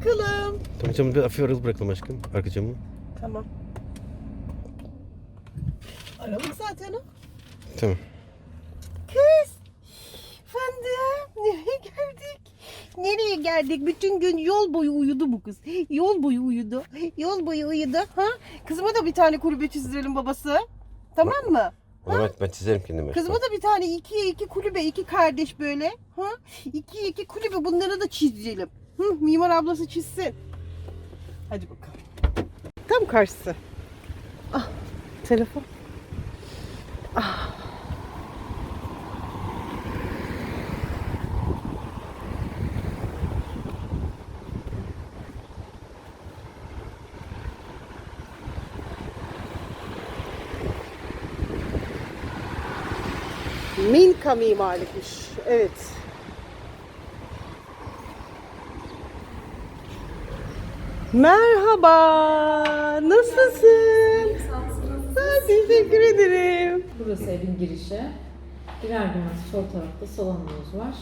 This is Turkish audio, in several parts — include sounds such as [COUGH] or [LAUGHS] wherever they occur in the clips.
bakalım. Tamam camı bir hafif aralık bırakalım aşkım. Arka camı. Tamam. Aralık zaten o. Tamam. Kız. Fındık. Nereye geldik? Nereye geldik? Bütün gün yol boyu uyudu bu kız. Yol boyu uyudu. Yol boyu uyudu. Ha? Kızıma da bir tane kulübe çizdirelim babası. Tamam mı? O zaman ben çizerim kendime. Kızıma da bir tane ikiye iki kulübe, iki kardeş böyle. Ha? İkiye iki kulübe bunları da çizelim. Hı, mimar ablası çizsin. Hadi bakalım. Tam karşısı. Ah, telefon. Ah. Minka mimarlıkmış. Evet. Merhaba. Nasılsın? Ben teşekkür ederim. Burası evin girişi. Girer girmez sol tarafta salonumuz var.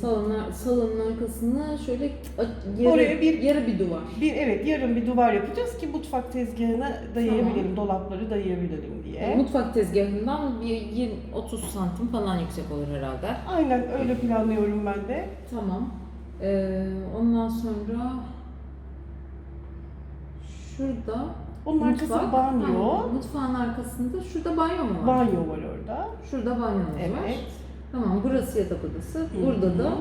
Salonlar, salonun arkasında şöyle yarı, Oraya bir- yarı bir duvar. Bir evet yarın bir duvar yapacağız ki mutfak tezgahına dayayabilelim, dolapları dayayabilelim diye. Mutfak tezgahından bir 20, 30 santim falan yüksek olur herhalde. Aynen öyle planlıyorum ben de. Tamam. Ee, ondan sonra şurada Onun arkası mutfak. banyo. Ha, mutfağın arkasında şurada banyo mu var? Banyo var orada. Şurada banyomuz var. Evet. Tamam burası yatak odası. Burada da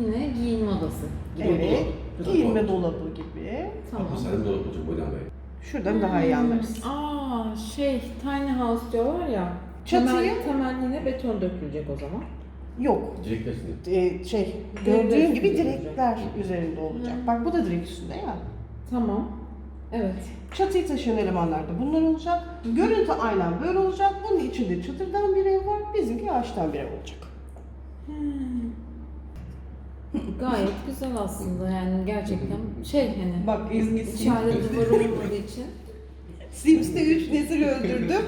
yine giyinme odası. gibi. Evet. Dolabı. Giyinme dolabı gibi. Tamam. Sen de dolap olacak boydan. Şuradan daha iyi anlarız. Aa şey tiny house diyorlar ya. Çatıya- Temel, temeline beton dökülecek o zaman. Yok. Direkler. Ee, şey, gördüğün gibi direkler olacak. üzerinde olacak. Hı. Bak bu da direkt üstünde ya. Tamam. Evet. Çatıyı taşıyan elemanlar da bunlar olacak. Görüntü aynen böyle olacak. Bunun içinde çadırdan bir ev var. Bizimki ağaçtan bir ev olacak. Gayet güzel aslında yani gerçekten şey hani Bak Ezgi içeride duvar olmadığı için. Sims'te 3 nesil öldürdüm.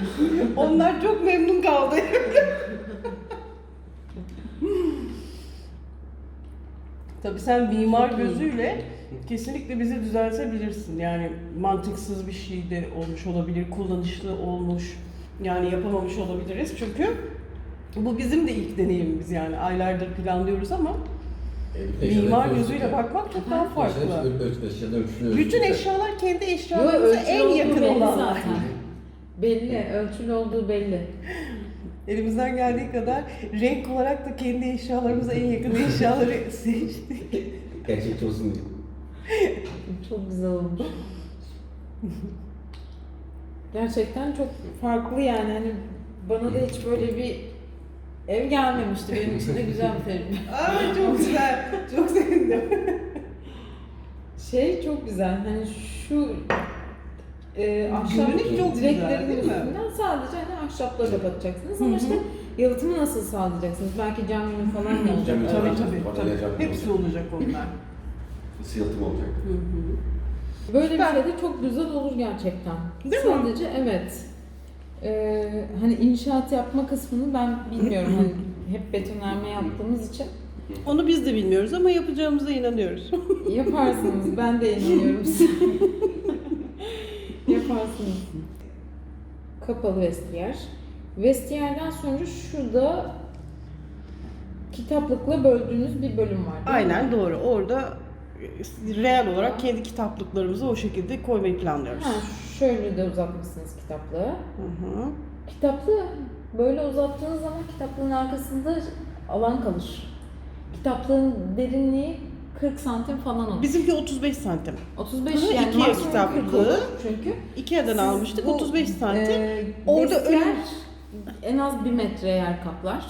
Onlar çok memnun kaldı. [LAUGHS] Tabii sen mimar gözüyle kesinlikle bizi düzeltebilirsin. Yani mantıksız bir şey de olmuş olabilir, kullanışlı olmuş. Yani yapamamış olabiliriz çünkü bu bizim de ilk deneyimimiz yani aylardır planlıyoruz ama mimar gözüyle bakmak çok daha farklı. Bütün eşyalar kendi eşyalarımıza en yakın olanlar. Belli, ölçülü olduğu belli. Elimizden geldiği kadar renk olarak da kendi eşyalarımıza en yakın [LAUGHS] eşyaları seçtik. Gerçekçi olsun diye. Çok güzel oldu. Gerçekten çok farklı yani hani bana da hiç böyle bir ev gelmemişti benim için de güzel bir tecrübe. [LAUGHS] Aa çok güzel. [LAUGHS] Çok sevindim. Şey çok güzel hani şu e, ahşap Günlük çok direklerin değil mi? üstünden sadece hani ahşapla kapatacaksınız ama işte yalıtımı nasıl sağlayacaksınız? Belki cam yünü falan mı olacak? Tabii tabii. Tabii. Hepsi olacak onlar. Sıyaltım olacak. Böyle Süper. bir şey de çok güzel olur gerçekten. Değil mi? Sadece evet. Ee, hani inşaat yapma kısmını ben bilmiyorum. hani hep betonarme yaptığımız için Onu biz de bilmiyoruz ama yapacağımıza inanıyoruz. yaparsınız. ben de inanıyorum [LAUGHS] yaparsınız. Kapalı vestiyer. Vestiyerden sonra şurada kitaplıkla böldüğünüz bir bölüm var. değil mi? Aynen doğru. Orada real olarak kendi kitaplıklarımızı o şekilde koymayı planlıyoruz. Ha, şöyle de uzatmışsınız kitaplığı. Hı hı. Kitaplığı böyle uzattığınız zaman kitaplığın arkasında alan kalır. Kitaplığın derinliği 40 santim falan olur. Bizimki 35 santim. 35 Hı, yani ikiye maksimum 40 kitaplığı. çünkü. Ikea'dan almıştık bu, 35 santim. e, Orada önüm- en az 1 metre yer kaplar.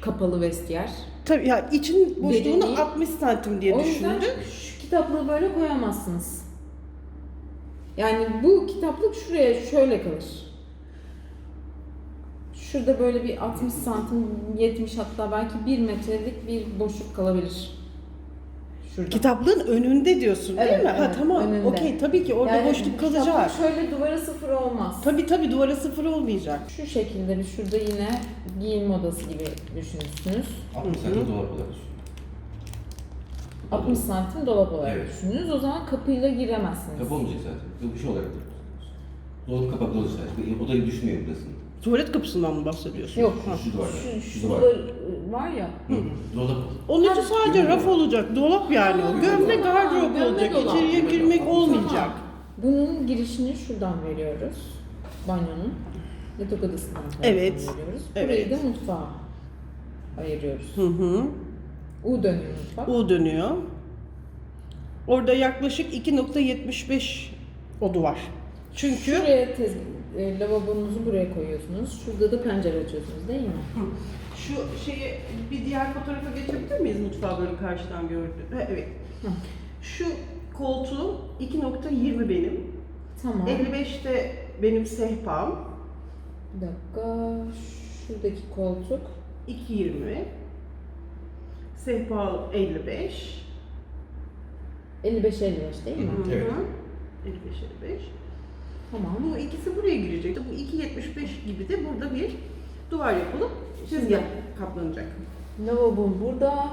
Kapalı vestiyer. Tabii ya için boşluğunu Derinliği- 60 santim diye o yüzden şu kitaplığı böyle koyamazsınız. Yani bu kitaplık şuraya şöyle kalır. Şurada böyle bir 60 santim, 70 hatta belki 1 metrelik bir boşluk kalabilir. Şurada. Kitaplığın önünde diyorsun değil Evet, mi? ha evet, tamam. önünde. Okey tabii ki orada Yani boşluk kalacak. şöyle duvara sıfır olmaz. Tabii tabii duvara sıfır olmayacak. Şu şekilde bir şurada yine giyinme odası gibi düşünürsünüz. 60 santim dolap olarak. 60 santim dolap olarak Evet. düşündünüz. O zaman kapıyla giremezsiniz. Kapı olmayacak zaten. Bu bir şey olarak. Dolap kapaklı olacak. Odayı düşünmüyor burasını. Tuvalet kapısından mı bahsediyorsun? Yok. Ha. Şu duvarda. Şu, duvar. duvar var ya. Hı. Dolap. Onun için sadece raf olacak, dolap yani o. Gömle Ha, gardırop gömle olacak, dolap. içeriye girmek olmayacak. Bunun girişini şuradan veriyoruz. Banyonun. Yatak odasından Evet. veriyoruz. Evet. Burayı da mutfağa ayırıyoruz. Hı hı. U dönüyor mutfak. U dönüyor. Orada yaklaşık 2.75 odu var. Çünkü Şuraya tez, e, lavabonuzu buraya koyuyorsunuz. Şurada da pencere açıyorsunuz değil mi? şu şeyi bir diğer fotoğrafa geçebilir miyiz mutfağı böyle karşıdan gördü. Ha, evet. Hı. Şu koltuğum 2.20 benim. Tamam. 55 de benim sehpam. Bir dakika. Şuradaki koltuk. 2.20. Sehpa 55. 55-55 değil mi? Hı hı. Evet. 55 55. Tamam. Bu ikisi buraya girecek. Bu 2.75 gibi de burada bir duvar yapılıp tezgah kaplanacak. Lavabo burada.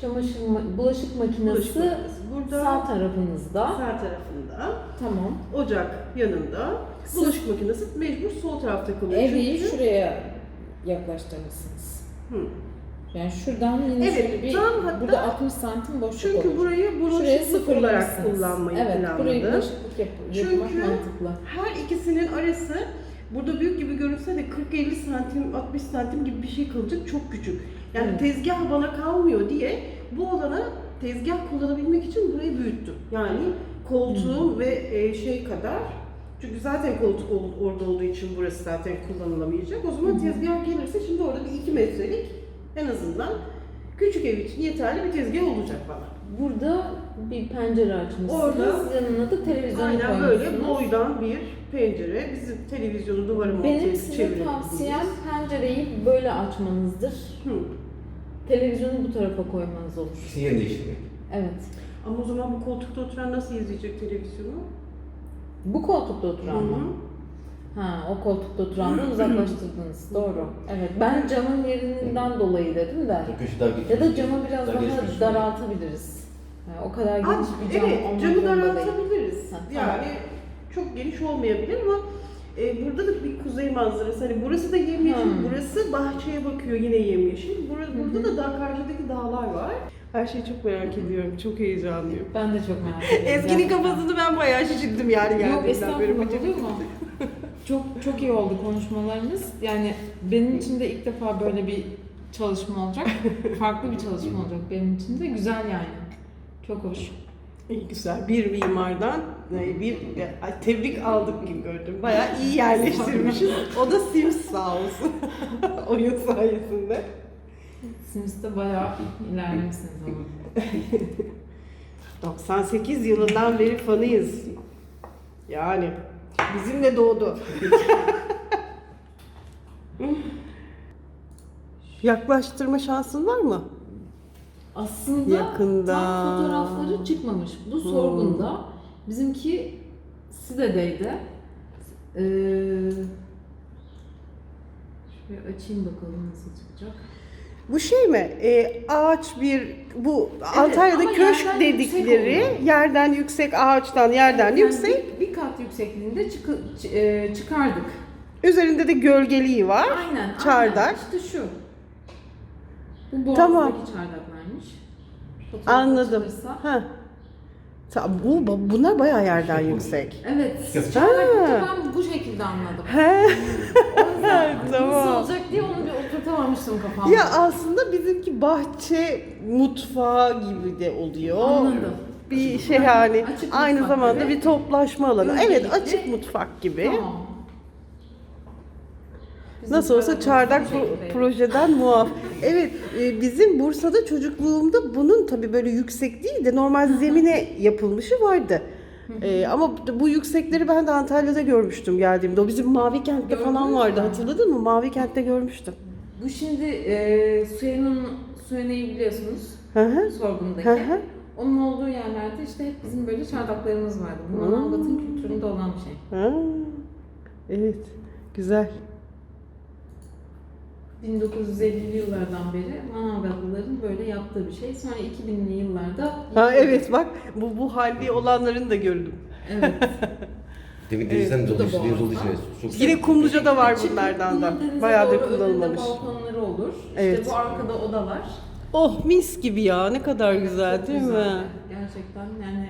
Çamaşır, ma- bulaşık makinesi Bulaşık makinesi burada. sağ tarafınızda. Sağ tarafında. Tamam. Ocak yanında. Siz- Bulaşık makinesi mecbur sol tarafta kalıyor. Evi Çünkü- şuraya yaklaştırmışsınız. Hı. Yani şuradan yine Evet, şöyle bir, tam hatta- burada 60 santim boşluk Çünkü olur. burayı bulaşıklık olarak kullanmayı Evet, burayı planladım. yap Çünkü mantıklı. her ikisinin arası burada büyük gibi görünse de 40-50 santim, 60 santim gibi bir şey kalacak çok küçük. Yani Evet. tezgah bana kalmıyor diye bu alana tezgah kullanabilmek için burayı büyüttüm. Yani koltuğum ve e, şey kadar çünkü zaten koltuk ol- orada olduğu için burası zaten kullanılamayacak. O zaman tezgah gelirse şimdi orada bir 2 metrelik en azından küçük ev için yeterli bir tezgah olacak bana. Burada bir pencere açmışsınız. Orada- yanına da televizyon Aynen böyle boydan bir pencere. Bizim televizyonu Benim monte size çevirebildiğimiz. tavsiyem pencereyi böyle açmanızdır. Hı. Televizyonu bu tarafa koymanız olur. Yerini değiştirmek. Evet. Ama o zaman bu koltukta oturan nasıl izleyecek televizyonu? Bu koltukta oturan mı? Ha, o koltukta oturandan [CLEARS THROAT] uzaklaştırdınız. Doğru. Evet. Ben camın yerinden dolayı dedim de. Ya da camı biraz Daha daha daraltabiliriz. Yani o kadar geniş bir cam evet, camı daraltabiliriz. Ha, tamam. Yani çok geniş olmayabilir ama e, burada da bir kuzey manzarası. Hani burası da yemyeşil, Hmm. burası bahçeye bakıyor yine yemyeşil. Burada, burada da daha karşıdaki dağlar var. Her şeyi çok merak ediyorum, çok heyecanlıyım. Ben de çok merak ediyorum. [LAUGHS] Eskinin gerçekten. kafasını ben bayağı şişirdim yani Yok geldiğimden beri. estağfurullah olur mu? Çok çok iyi oldu konuşmalarımız. Yani benim için de ilk defa böyle bir çalışma olacak. [LAUGHS] Farklı bir çalışma olacak benim için de. Güzel yani. Çok hoş. İyi güzel. Bir mimardan e, bir ay, tebrik aldık gibi gördüm. Bayağı iyi yerleştirmişiz. [LAUGHS] O da Sims sağ olsun. [LAUGHS] Oyun sayesinde. Sims'te bayağı ilerlemişsiniz ama. 98 yılından beri fanıyız. Yani bizimle doğdu. Yaklaştırma şansın var mı? Aslında Yakında. tam fotoğrafları çıkmamış. Bu sorgunda bizimki Side'deydi. Ee, şöyle açayım bakalım nasıl çıkacak. Bu şey mi? E, ağaç bir bu Antalya'da ama köşk yerden dedikleri yüksek yerden yüksek ağaçtan yerden Yani yüksek Bir, bir kat yüksekliğinde çıkı- ç- e, çıkardık. üzerinde de gölgeliği var. Aynen. Çardak. Aynen. İşte şu. Bu boğazdaki Tamam. çardaklarmış. Anladım. Ha. Ta- Bu bunlar bayağı yerden yüksek. Evet. Deyince ben bu şekilde anladım. He. O yüzden [LAUGHS] nasıl Tamam. olacak diye onu oturtamamıştım kafamda. Ya aslında bizimki bahçe mutfağı gibi de oluyor. Anladım. Bir şey yani Açık aynı mutfak zamanda gibi. bir toplaşma alanı. Evet Öncelikle- açık mutfak gibi. Tamam. Bizim Nasıl olsa çardak bu şekilde. projeden muaf. [LAUGHS] Evet, e, bizim Bursa'da çocukluğumda bunun tabii böyle yüksek değil de normal zemine yapılmışı vardı. E, ama bu yüksekleri ben de Antalya'da görmüştüm geldiğimde. O bizim Mavi Kent'te falan Gördünüz vardı. mü? Hatırladın mı? Mavi Kent'te görmüştüm. Bu şimdi e, Suyan'ın Suyan'ı biliyorsunuz. Hı hı. Sorgundaki. Hı hı. Onun olduğu yerlerde işte hep bizim böyle çardaklarımız vardı. Bu Manavgat'ın kültüründe olan bir şey. Ha, Evet, güzel. 1950'li yıllardan beri Manavgatlıların böyle yaptığı bir şey. Sonra 2000'li yıllarda Ha evet bak bu bu halli olanların da gördüm. Evet. [LAUGHS] Demin denizden bu da bu deniz olduğu için evet, çok Yine Kumluca'da var bunlardan da. bunun denize Bayağıdır doğru kullanılmamış. balkonları olur. Evet. İşte bu arkada odalar. Oh mis gibi ya ne kadar güzel Çok değil güzel. mi? Gerçekten yani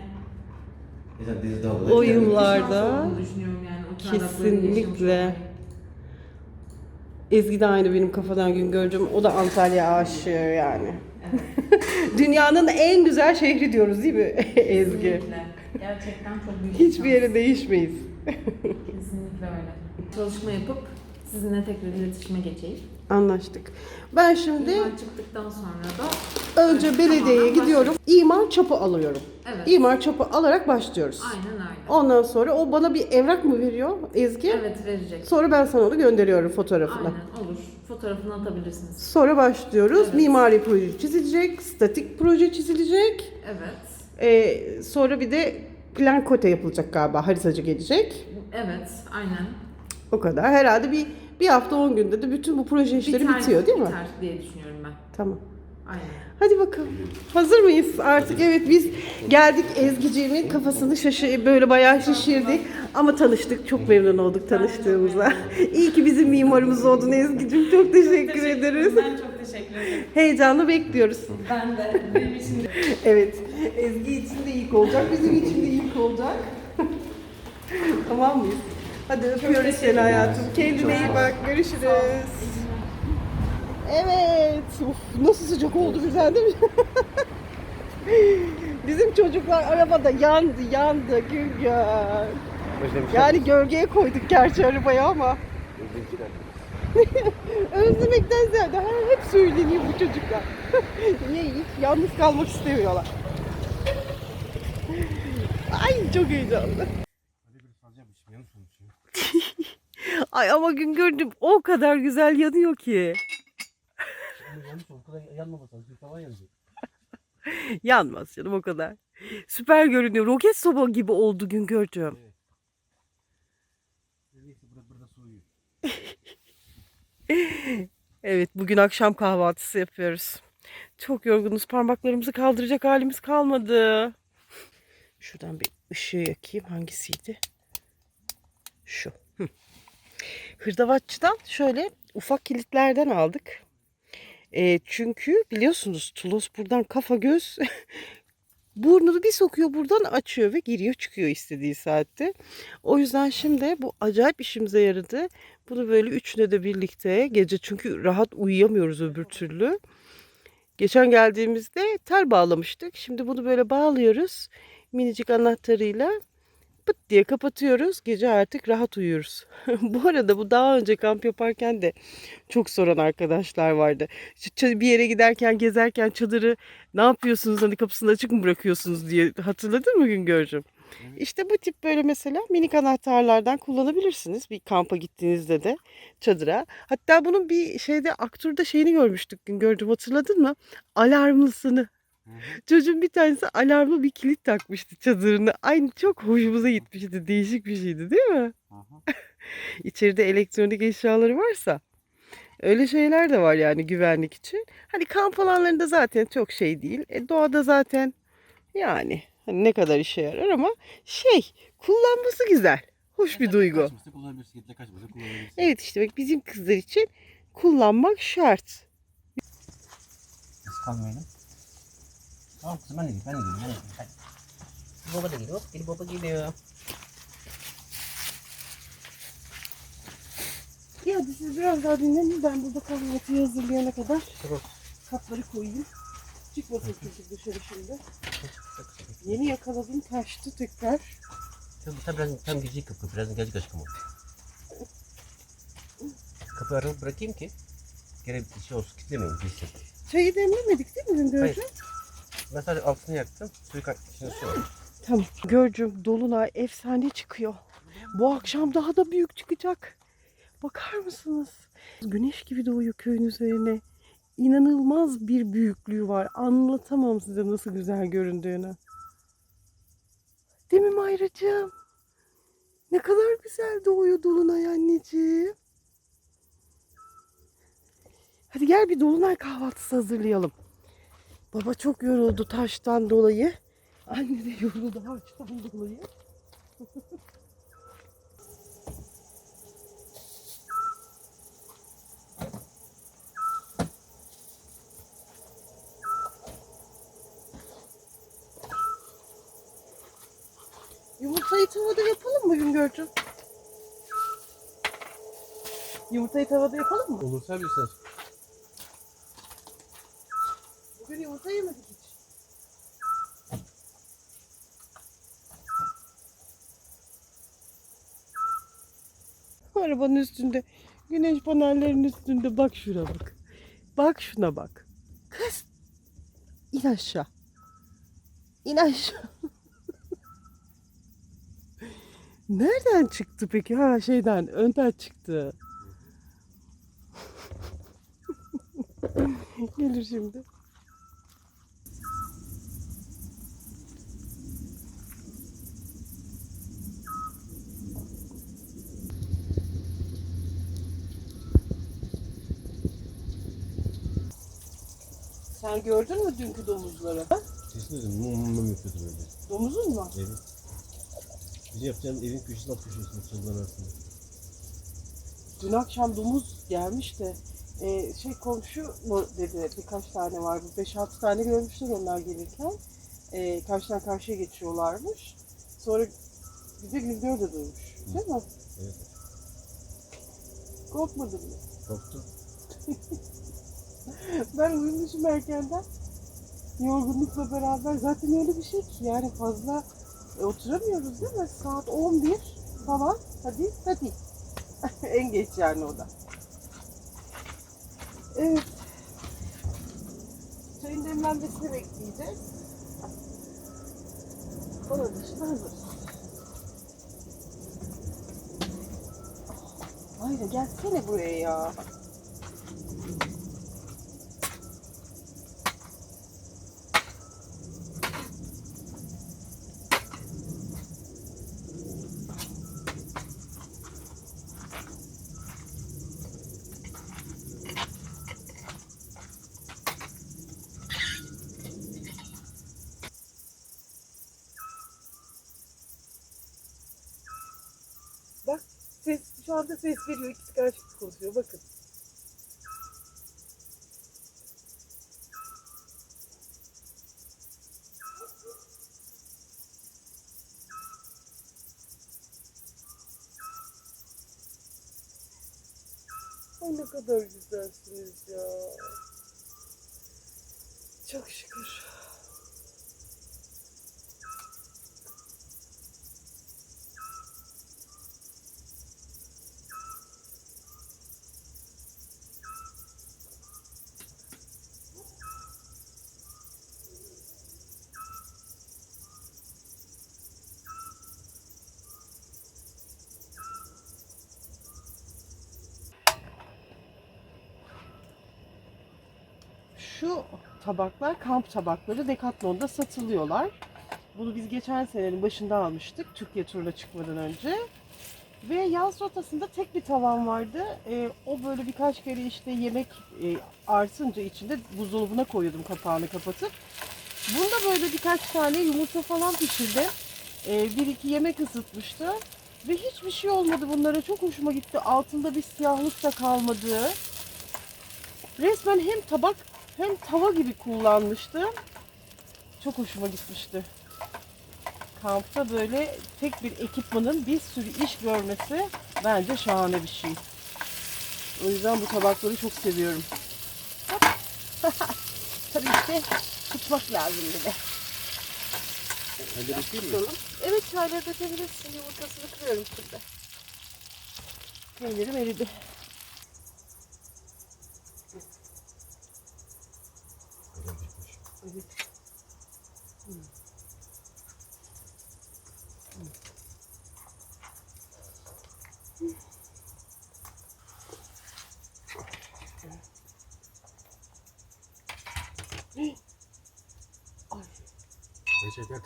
Mesela deniz dalgaları. O Yani yıllar- bir Yıllarda şans olduğunu düşünüyorum yani o tarafları yaşamış Kesinlikle. Ezgi de aynı benim kafadan gün göreceğim. O da Antalya aşığı yani. Evet. [LAUGHS] Dünyanın en güzel şehri diyoruz değil mi [LAUGHS] Ezgi? Kesinlikle. Gerçekten çok büyük Hiçbir şans. yere değişmeyiz. Kesinlikle öyle. Çalışma yapıp sizinle tekrar iletişime geçeyim. Anlaştık. Ben şimdi İmar çıktıktan sonra da önce belediyeye Tamamen gidiyorum. İmar çapı alıyorum. evet. İmar çapı alarak başlıyoruz. Aynen öyle. Ondan sonra o bana bir evrak mı veriyor Ezgi? Evet verecek. Sonra ben sana onu gönderiyorum fotoğrafını. Aynen olur. Fotoğrafını atabilirsiniz. Sonra başlıyoruz. Evet. Mimari proje çizilecek, statik proje çizilecek. Evet. Ee, sonra bir de plan kote yapılacak galiba. Haritacı gelecek. Evet. Aynen. O kadar. Herhalde bir bir hafta 10 günde de bütün bu proje işleri Biter- bitiyor değil mi? Biter diye düşünüyorum ben. Tamam. Aynen. Hadi bakalım. Hazır mıyız artık? Evet biz geldik Ezgi'ciğimin kafasını şaşı böyle bayağı şişirdik. Ama tanıştık. Çok memnun olduk tanıştığımıza. İyi ki bizim mimarımız oldun Ezgi'cim. Çok teşekkür ederiz. Ben çok teşekkür ederim. Heyecanla bekliyoruz. Ben de. Benim için de. [LAUGHS] Evet. Ezgi için de ilk olacak. Bizim için de ilk olacak. [LAUGHS] tamam mıyız? Hadi öpüyoruz seni hayatım. Kendine iyi bak. Görüşürüz. Evet. Uf, nasıl sıcak oldu güzel değil mi? [LAUGHS] Bizim çocuklar arabada yandı, yandı Gülgör. Yani gölgeye koyduk gerçi arabayı ama [LAUGHS] özlemekten ziyade ha, hep söyleniyor bu çocuklar. [LAUGHS] Niye hiç yalnız kalmak istemiyorlar. Ay çok heyecanlı. Ay ama gün gördüm o kadar güzel yanıyor ki. [LAUGHS] Yanmaz canım o kadar. Süper görünüyor. Roket soba gibi oldu gün gördüm. [LAUGHS] Evet bugün akşam kahvaltısı yapıyoruz. Çok yorgunuz. Parmaklarımızı kaldıracak halimiz kalmadı. Şuradan bir ışığı yakayım. Hangisiydi? Şu. Hı. Hırdavatçıdan şöyle ufak kilitlerden aldık. E, çünkü biliyorsunuz Tulos buradan kafa göz [LAUGHS] burnunu bir sokuyor buradan açıyor ve giriyor çıkıyor istediği saatte. O yüzden şimdi bu acayip işimize yaradı. Bunu böyle üçüne de birlikte gece çünkü rahat uyuyamıyoruz öbür türlü. Geçen geldiğimizde tel bağlamıştık. Şimdi bunu böyle bağlıyoruz. Minicik anahtarıyla pıt diye kapatıyoruz. Gece artık rahat uyuyoruz. [LAUGHS] bu arada bu daha önce kamp yaparken de çok soran arkadaşlar vardı. Bir yere giderken gezerken çadırı ne yapıyorsunuz hani kapısını açık mı bırakıyorsunuz diye hatırladın mı Güngör'cüm? İşte bu tip böyle mesela minik anahtarlardan kullanabilirsiniz bir kampa gittiğinizde de çadıra. Hatta bunun bir şeyde Aktur'da şeyini görmüştük Güngör'cüm hatırladın mı? Alarmlısını. Çocuğun bir tanesi alarmlı bir kilit takmıştı çadırına. Aynı çok hoşumuza gitmişti. Değişik bir şeydi değil mi? [LAUGHS] İçeride elektronik eşyaları varsa. Öyle şeyler de var yani güvenlik için. Hani kamp alanlarında zaten çok şey değil. E, doğada zaten yani hani ne kadar işe yarar ama şey kullanması güzel. Hoş bir duygu. Kaçması kullanabilirsin, yetle kaçması kullanabilirsin. Evet işte bak bizim kızlar için kullanmak şart. Biz kalmayalım. De gideyim, ben de gideyim, ben de gideyim. Hadi. Baba da geliyor, gel baba geliyor. Ya siz biraz daha dinlenin ben burada kahvaltıyı hazırlayana kadar Tamam. kapları koyayım. Çıkmasın çünkü dışarı şimdi. Yeni yakaladım kaçtı tekrar. Tam, tam biraz tam gececek kapı, biraz gelecek aşkım o. Kapıyı aralık bırakayım ki gene bir şey olsun, kitlemeyin, gitsin. Çayı demlemedik değil mi Güngör'cüğüm? Hayır. Ben sadece altını yaktım, suyu içine su. Tamam. Görcüm Dolunay efsane çıkıyor. Bu akşam daha da büyük çıkacak. Bakar mısınız? Güneş gibi doğuyor köyün üzerine. İnanılmaz bir büyüklüğü var. Anlatamam size nasıl güzel göründüğünü. Değil mi Mayracığım? Ne kadar güzel doğuyor Dolunay anneciğim. Hadi gel bir dolunay kahvaltısı hazırlayalım. Baba çok yoruldu taştan dolayı. Anne de yoruldu harçtan dolayı. Yumurtayı tavada yapalım mı Güngör'cüğüm? Yumurtayı tavada yapalım mı? Olur tabii sen. Bugün yumurta yemedik hiç. Arabanın üstünde, güneş panellerinin üstünde bak şuna bak. Bak şuna bak. Kız, in aşağı. İn aşağı. [LAUGHS] Nereden çıktı peki? Ha şeyden, önden çıktı. [LAUGHS] Gelir şimdi. Sen gördün mü dünkü domuzları? Sesini duydum. Mum mum mum yapıyordu böyle. Domuzun mu? Evet. Bizim yapacağım evin köşesinde köşesinde çalıların arasında. Dün akşam domuz gelmiş de e, şey komşu mu dedi birkaç tane var. 5-6 tane görmüşler onlar gelirken. E, karşıdan karşıya geçiyorlarmış. Sonra bir de Güngör de duymuş. Değil mi? Evet. Korkmadın mı? Korktum. [LAUGHS] Ben uyumuşum erkenden. Yorgunlukla beraber zaten öyle bir şey ki yani fazla e, oturamıyoruz değil mi? Saat 11 falan. Hadi hadi. [LAUGHS] en geç yani o da. Evet. Çayın demlenmesini bekleyeceğiz. Onun dışında hazır. Hayır gelsene buraya ya. Ses, şu anda ses veriyor. İkisi karşılıklı konuşuyor. Bakın. Ay ne kadar güzelsiniz ya. Çok şükür. Şu tabaklar kamp tabakları Decathlon'da satılıyorlar. Bunu biz geçen senenin başında almıştık Türkiye turuna çıkmadan önce. Ve yaz rotasında tek bir tavan vardı. Ee, o böyle birkaç kere işte yemek e, artınca içinde buzdolabına koyuyordum kapağını kapatıp. Bunda böyle birkaç tane yumurta falan pişirdim. Ee, bir iki yemek ısıtmıştı. Ve hiçbir şey olmadı bunlara. Çok hoşuma gitti. Altında bir siyahlık da kalmadı. Resmen hem tabak hem tava gibi kullanmıştım. Çok hoşuma gitmişti. Kampta böyle tek bir ekipmanın bir sürü iş görmesi bence şahane bir şey. O yüzden bu tabakları çok seviyorum. [LAUGHS] Tabii işte tutmak lazım bir de. Hadi bakayım mı? Tutalım. Evet çayları dökebilirsin. Yumurtasını kırıyorum şimdi. Peynirim eridi. Evet.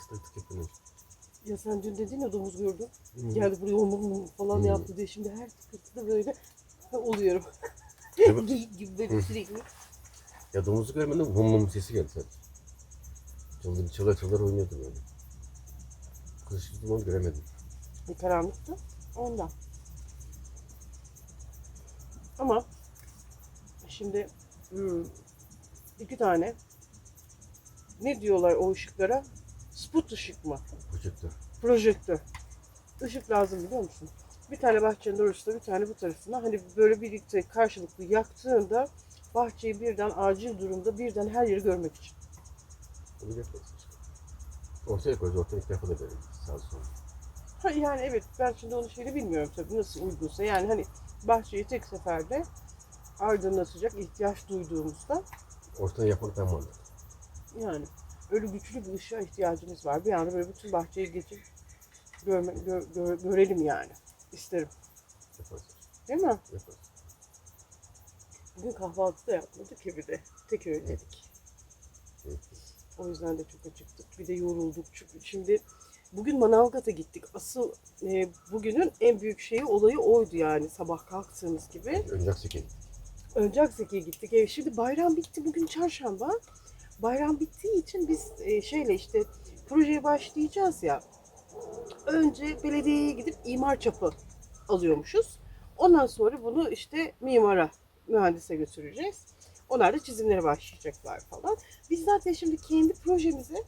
Tık tık yapılıyor. Ya sen dün dedin ya domuz gördüm. Hı. Geldi buraya omum falan Hı. yaptı diye. Şimdi her tıkırtıda böyle oluyorum. [LAUGHS] Gibi böyle sürekli. Ya domuzu görmedim. Hum hum sesi geldi sadece. Çalır çalar çalar oynuyordu böyle. Kışkırdım onu göremedim. Bir karanlıktı. Ondan. Ama şimdi hmm, iki tane ne diyorlar o ışıklara? Spot ışık mı? Projektör. Projektör. Işık lazım biliyor musun? Bir tane bahçenin orasında bir tane bu tarafına hani böyle birlikte karşılıklı yaktığında bahçeyi birden acil durumda birden her yeri görmek için. Onu yapmayız işte. Ortaya koyacağız. Ortaya defa da böyle. Sağ sol. Ha, yani evet ben şimdi onun şeyini bilmiyorum tabii nasıl uygunsa yani hani bahçeyi tek seferde aydınlatacak ihtiyaç duyduğumuzda Ortadan yapmak daha mantıklı. yani öyle güçlü bir ışığa ihtiyacımız var. Bir anda böyle bütün bahçeyi geçip görme, gö- gö- görelim yani. İsterim. Yaparız. Değil mi? Yaparız. Bugün kahvaltı da yapmadık bir de. Tek öğün yedik. O yüzden de çok acıktık. Bir de yorulduk. Çünkü şimdi bugün Manavgat'a gittik. Asıl e, bugünün en büyük şeyi olayı oydu yani sabah kalktığımız gibi. Önce Akseke'ye Önce Akseki'ye gittik. E, şimdi bayram bitti. Bugün çarşamba. Bayram bittiği için biz e, şeyle işte projeye başlayacağız ya. Önce belediyeye gidip imar çapı alıyormuşuz. Ondan sonra bunu işte mimara, mühendise götüreceğiz. Onlar da çizimlere başlayacaklar falan. Biz zaten şimdi kendi projemizi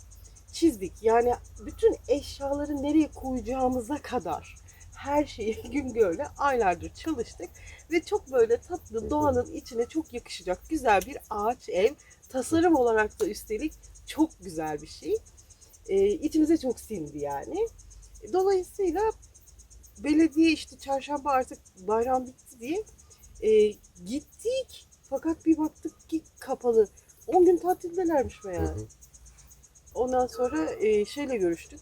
çizdik. Yani bütün eşyaları nereye koyacağımıza kadar her şeyi [LAUGHS] Güngör'le aylardır çalıştık. Ve çok böyle tatlı doğanın içine çok yakışacak güzel bir ağaç ev. Tasarım olarak da üstelik çok güzel bir şey. Ee, içimize çok sindi yani. Dolayısıyla belediye işte çarşamba artık bayram bitti diye e, gittik. Fakat bir baktık ki kapalı. 10 gün tatildelermiş meğer. Hı hı. Ondan sonra e, şeyle görüştük.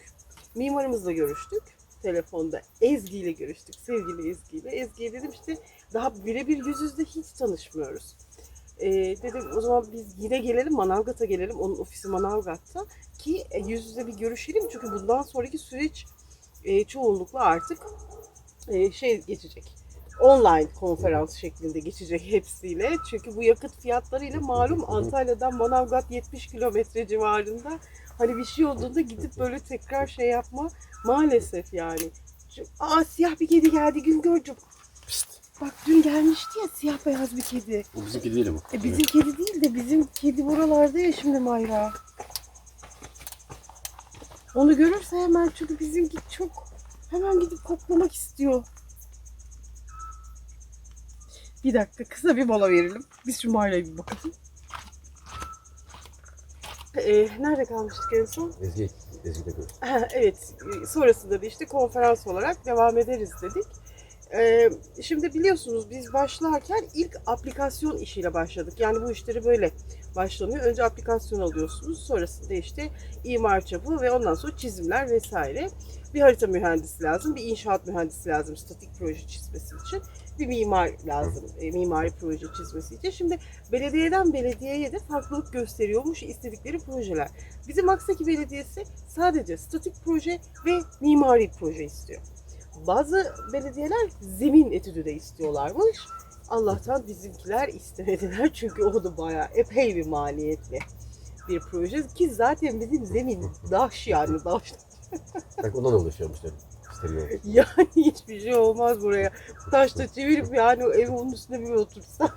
Mimarımızla görüştük. Telefonda Ezgi ile görüştük. Sevgili Ezgi ile. Ezgi'ye dedim işte daha birebir yüz yüze hiç tanışmıyoruz. E, dedim o zaman biz yine gelelim Manavgat'a gelelim. Onun ofisi Manavgat'ta. Ki e, yüz yüze bir görüşelim. Çünkü bundan sonraki süreç e, çoğunlukla artık e, şey geçecek. Online konferans şeklinde geçecek hepsiyle. Çünkü bu yakıt fiyatlarıyla malum Antalya'dan Manavgat 70 kilometre civarında. Hani bir şey olduğunda gidip böyle tekrar şey yapma maalesef yani. Aa siyah bir kedi geldi Güngör'cüm. Bak dün gelmişti ya siyah beyaz bir kedi. Bu bizimki değil ama. E bizim kedi değil de bizim kedi buralarda ya şimdi Mayra. Onu görürse hemen çünkü bizimki çok hemen gidip koklamak istiyor. Bir dakika kısa bir mola verelim. Biz şu Mayra'ya bir bakalım. Ee, nerede kalmıştık en son? Ezgi, Ezgi'de gör. Ha, evet, sonrasında da işte konferans olarak devam ederiz dedik. Ee, şimdi biliyorsunuz biz başlarken ilk aplikasyon işiyle başladık. Yani bu işleri böyle başlanıyor. Önce aplikasyon alıyorsunuz, sonrasında işte imar çapı ve ondan sonra çizimler vesaire. Bir harita mühendisi lazım, bir inşaat mühendisi lazım statik proje çizmesi için. Bir mimar lazım, e, mimari proje çizmesi için. Şimdi belediyeden belediyeye de farklılık gösteriyormuş istedikleri projeler. Bizim Aksaki Belediyesi sadece statik proje ve mimari proje istiyor. Bazı belediyeler zemin etüdü de istiyorlarmış. Allah'tan bizimkiler istemediler [LAUGHS] çünkü o da bayağı epey bir maliyetli bir proje ki zaten bizim zemin daş yani daş. Belki ondan uğraşıyormuşlar. İstemiyor. Yani hiçbir şey olmaz buraya. Taşla çevirip yani evin onun üstüne bir otursan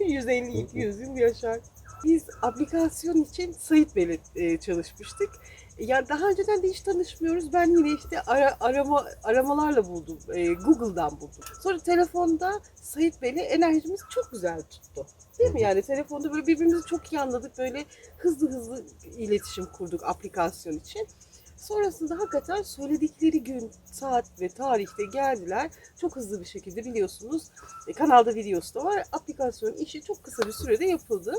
150-200 yıl yaşar. Biz aplikasyon için Sayit Bey'le e, çalışmıştık. Ya daha önceden de hiç tanışmıyoruz. Ben yine işte ara- arama aramalarla buldum. e, Google'dan buldum. Sonra telefonda Sayit Bey'le enerjimiz çok güzel tuttu. Değil mi? Yani telefonda böyle birbirimizi çok iyi anladık. Böyle hızlı hızlı iletişim kurduk aplikasyon için. Sonrasında hakikaten söyledikleri gün, saat ve tarihte geldiler. Çok hızlı bir şekilde biliyorsunuz. e, kanalda videosu da var. Aplikasyon işi çok kısa bir sürede yapıldı.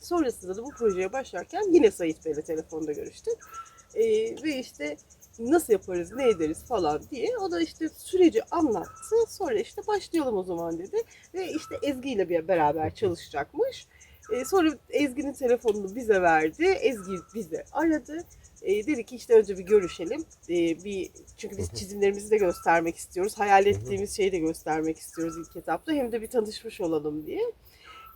Sonrasında da bu projeye başlarken yine Sait Bey'le telefonda görüştük. E, ve işte nasıl yaparız, ne ederiz falan diye. O da işte süreci anlattı. Sonra işte başlayalım o zaman dedi. Ve işte Ezgi ile bir beraber çalışacakmış. E, sonra Ezgi'nin telefonunu bize verdi. Ezgi bizi aradı. E, dedi ki işte önce bir görüşelim. E, bir çünkü biz çizimlerimizi de göstermek istiyoruz. Hayal ettiğimiz şeyi de göstermek istiyoruz ilk etapta. Hem de bir tanışmış olalım diye.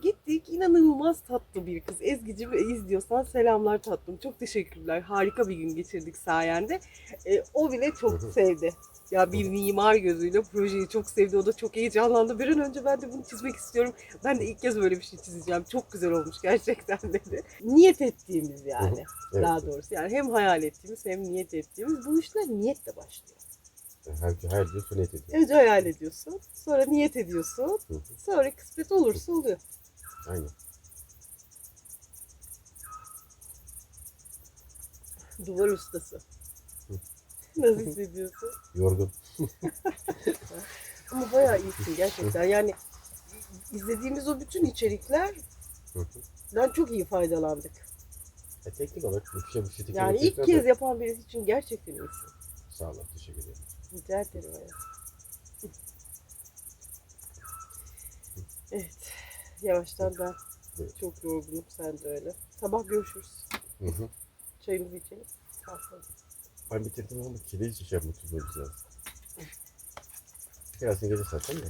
Gittik. İnanılmaz tatlı bir kız. Ezgi'cim izliyorsan selamlar tatlım. Çok teşekkürler. Harika bir gün geçirdik sayende. E, o bile çok sevdi. Ya bir mimar gözüyle projeyi çok sevdi. O da çok heyecanlandı. Bir an önce ben de bunu çizmek istiyorum. Ben de ilk kez böyle bir şey çizeceğim. Çok güzel olmuş gerçekten dedi. Niyet ettiğimiz yani. Evet. Daha doğrusu yani hem hayal ettiğimiz hem niyet ettiğimiz. Bu işler niyetle başlıyor. Her, her diyor sünnet ediyor. Önce hayal ediyorsun. Sonra niyet ediyorsun. Hı hı. Sonra kısmet olursa oluyor. Aynen. Duvar ustası. Nasıl hissediyorsun? Yorgun. Ama bayağı iyisin gerçekten. Yani izlediğimiz o bütün içerikler ben çok iyi faydalandık. E, teknik olarak bir şey bir şey teknik Yani ilk kez yapan birisi için gerçekten iyisin. Sağ olun. Teşekkür ederim. Rica ederim. Evet. Yavaştan ben Evet. çok yorgunum. Sen de öyle. Sabah görüşürüz. Hı hı. Çayımızı içelim. Kalkalım. Bitirdim ama kedi hiç şey yapmak tutmamız lazım. Birazdan gece zaten de.